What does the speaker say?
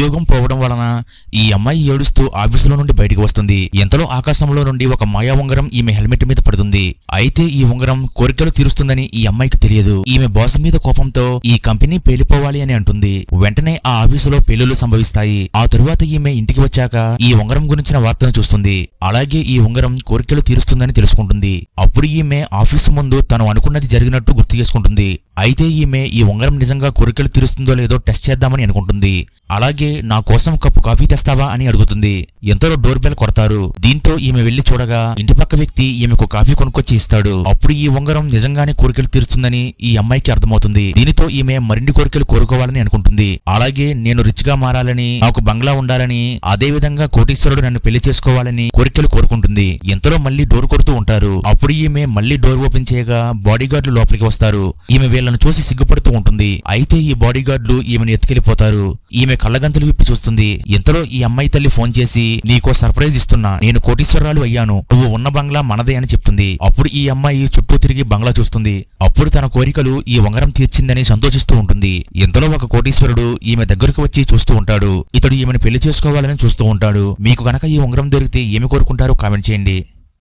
ఉద్యోగం పోవడం వలన ఈ అమ్మాయి ఏడుస్తూ ఆఫీసులో నుండి బయటికి వస్తుంది. ఎంతలో ఆకాశంలో నుండి ఒక మాయా ఉంగరం ఈమె హెల్మెట్ మీద పడుతుంది. అయితే ఈ ఉంగరం కోరికలు తీరుస్తుందని ఈ అమ్మాయికి తెలియదు. ఈమె బాస్ మీద కోపంతో ఈ కంపెనీ పేలిపోవాలి అని అంటుంది. వెంటనే ఆ ఆఫీసులో పెళ్ళిళ్ళు సంభవిస్తాయి. ఆ తరువాత ఈమె ఇంటికి వచ్చాక ఈ ఉంగరం గురించిన వార్తను చూస్తుంది. అలాగే ఈ ఉంగరం కోరికలు తీరుస్తుందని తెలుసుకుంటుంది. అప్పుడు ఈమె ఆఫీసు ముందు తను అనుకున్నది జరిగినట్టు గుర్తు చేసుకుంటుంది. అయితే ఈమె ఈ ఉంగరం నిజంగా కోరికలు తీరుస్తుందో లేదో టెస్ట్ చేద్దామని అనుకుంటుంది. అలాగే నా కోసం కప్పు కాఫీ తెస్తావా అని అడుగుతుంది. ఎంతలో డోర్ బెల్ కొడతారు? దీంతో ఈమె వెళ్ళి చూడగా ఇంటి పక్క వ్యక్తి ఈమెకు కాఫీ కొనుక్కొచ్చి ఇస్తాడు. అప్పుడు ఈ ఉంగరం నిజంగానే కోరికలు తీరుస్తుందని ఈ అమ్మాయికి అర్థమవుతుంది. దీనితో ఈమె మరిన్ని కోరికలు కోరుకోవాలని అనుకుంటుంది. అలాగే నేను రిచ్గా మారాలని నాకు బంగ్లా ఉండాలని అదే విధంగా కోటీశ్వరుడు నన్ను పెళ్ళి చేసుకోవాలని కోరికలు కోరుకుంటుంది. ఎంతలో మళ్ళీ డోర్ కొడుతూ ఉంటారు. అప్పుడు ఈమె మళ్ళీ డోర్ ఓపెన్ చేయగా బాడీ గార్డులు లోపలికి వస్తారు. ఈమె వీళ్ళను చూసి సిగ్గుపడుతూ ఉంటుంది. అయితే ఈ బాడీ గార్డులు ఈమెను ఎత్తుకెళ్ళిపోతారు ఈమె కళ్ళగంతులు విప్పి చూస్తుంది. ఇంతలో ఈ అమ్మాయి తల్లి ఫోన్ చేసి నీకో సర్ప్రైజ్ ఇస్తున్నా. నేను కోటీశ్వరాలు అయ్యాను. నువ్వు ఉన్న బంగ్లా మనదే అని చెప్తుంది. అప్పుడు ఈ అమ్మాయి చుట్టూ తిరిగి బంగ్లా చూస్తుంది. అప్పుడు తన కోరికలు ఈ ఉంగరం తీర్చిందని సంతోషిస్తూ ఉంటుంది. ఇంతలో ఒక కోటీశ్వరుడు ఈమె దగ్గరకు వచ్చి చూస్తూ ఉంటాడు. ఇతడు ఈమెను పెళ్ళి చేసుకోవాలని చూస్తూ ఉంటాడు. మీకు గనక ఈ ఉంగరం దొరికితే ఏమి కోరుకుంటారో కామెంట్ చేయండి.